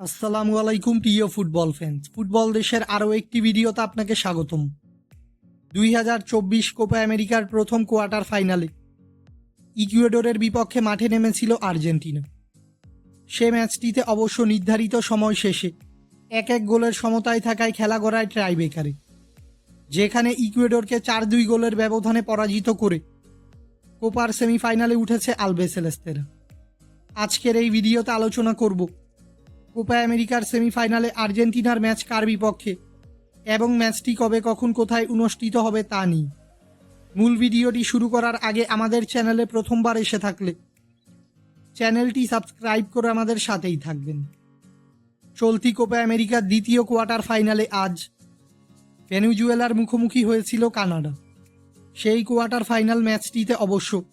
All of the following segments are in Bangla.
আসসালামু আলাইকুম, প্রিয় ফুটবল ফ্যান্স ফুটবল দেশের আরও একটি ভিডিওতে আপনাকে স্বাগতম। দুই হাজার চব্বিশ কোপা আমেরিকার প্রথম কোয়ার্টার ফাইনালে ইকুয়েডরের বিপক্ষে মাঠে নেমেছিল আর্জেন্টিনা। সে ম্যাচটিতে অবশ্য নির্ধারিত সময় শেষে এক এক গোলের সমতায় থাকায় খেলা গড়ায় ট্রাইবেকারে যেখানে ইকুয়েডরকে চার দুই গোলের ব্যবধানে পরাজিত করে কোপার সেমিফাইনালে উঠেছে আলবেসেলেস্তেরা। আজকের এই ভিডিওতে আলোচনা করব কোপা আমেরিকার সেমিফাইনালে আর্জেন্টিনার ম্যাচ কার বিপক্ষে? এবং ম্যাচটি কবে, কখন, কোথায় অনুষ্ঠিত হবে তা নিয়ে। মূল ভিডিওটি শুরু করার আগে আমাদের চ্যানেলে প্রথমবার এসে থাকলে চ্যানেলটি সাবস্ক্রাইব করে আমাদের সাথেই থাকবেন। চলতি কোপা আমেরিকার দ্বিতীয় কোয়ার্টার ফাইনালে আজ ভেনুজুয়েলার মুখোমুখি হয়েছিল কানাডা। সেই কোয়ার্টার ফাইনাল ম্যাচটিতে অবশ্য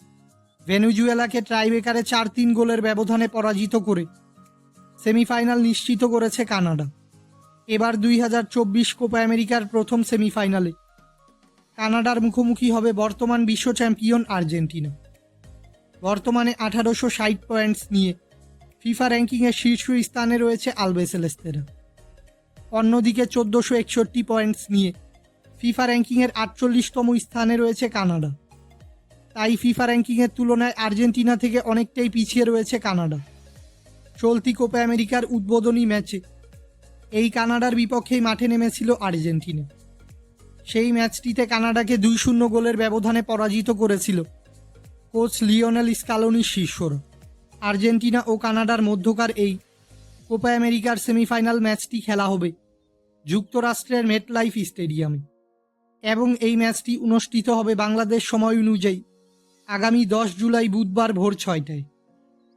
ভেনুজুয়েলাকে ট্রাইবেকারে চার তিন গোলের ব্যবধানে পরাজিত করে সেমিফাইনাল নিশ্চিত করেছে কানাডা। এবার দুই হাজার চব্বিশ কোপা আমেরিকার প্রথম সেমিফাইনালে। কানাডার মুখোমুখি হবে বর্তমান বিশ্ব চ্যাম্পিয়ন আর্জেন্টিনা। বর্তমানে আঠারোশো ষাট পয়েন্টস নিয়ে ফিফা র্যাঙ্কিংয়ের শীর্ষ স্থানে রয়েছে আলবেসেলেস্তেরা অন্যদিকে চোদ্দোশো একষট্টি পয়েন্টস নিয়ে ফিফা র্যাঙ্কিংয়ের আটচল্লিশতম স্থানে রয়েছে কানাডা। তাই ফিফা র্যাঙ্কিংয়ের তুলনায় আর্জেন্টিনা থেকে অনেকটাই পিছিয়ে রয়েছে কানাডা। চলতি কোপা আমেরিকার উদ্বোধনী ম্যাচে। এই কানাডার বিপক্ষেই মাঠে নেমেছিল আর্জেন্টিনা। সেই ম্যাচটিতে কানাডাকে দুই শূন্য গোলের ব্যবধানে পরাজিত করেছিল কোচ লিওনেল স্কালোনির শিষ্যরা। আর্জেন্টিনা ও কানাডার মধ্যকার এই কোপা আমেরিকার সেমিফাইনাল ম্যাচটি খেলা হবে যুক্তরাষ্ট্রের মেটলাইফ স্টেডিয়ামে এবং এই ম্যাচটি অনুষ্ঠিত হবে বাংলাদেশ সময় অনুযায়ী আগামী দশ জুলাই বুধবার ভোর ছয়টায়।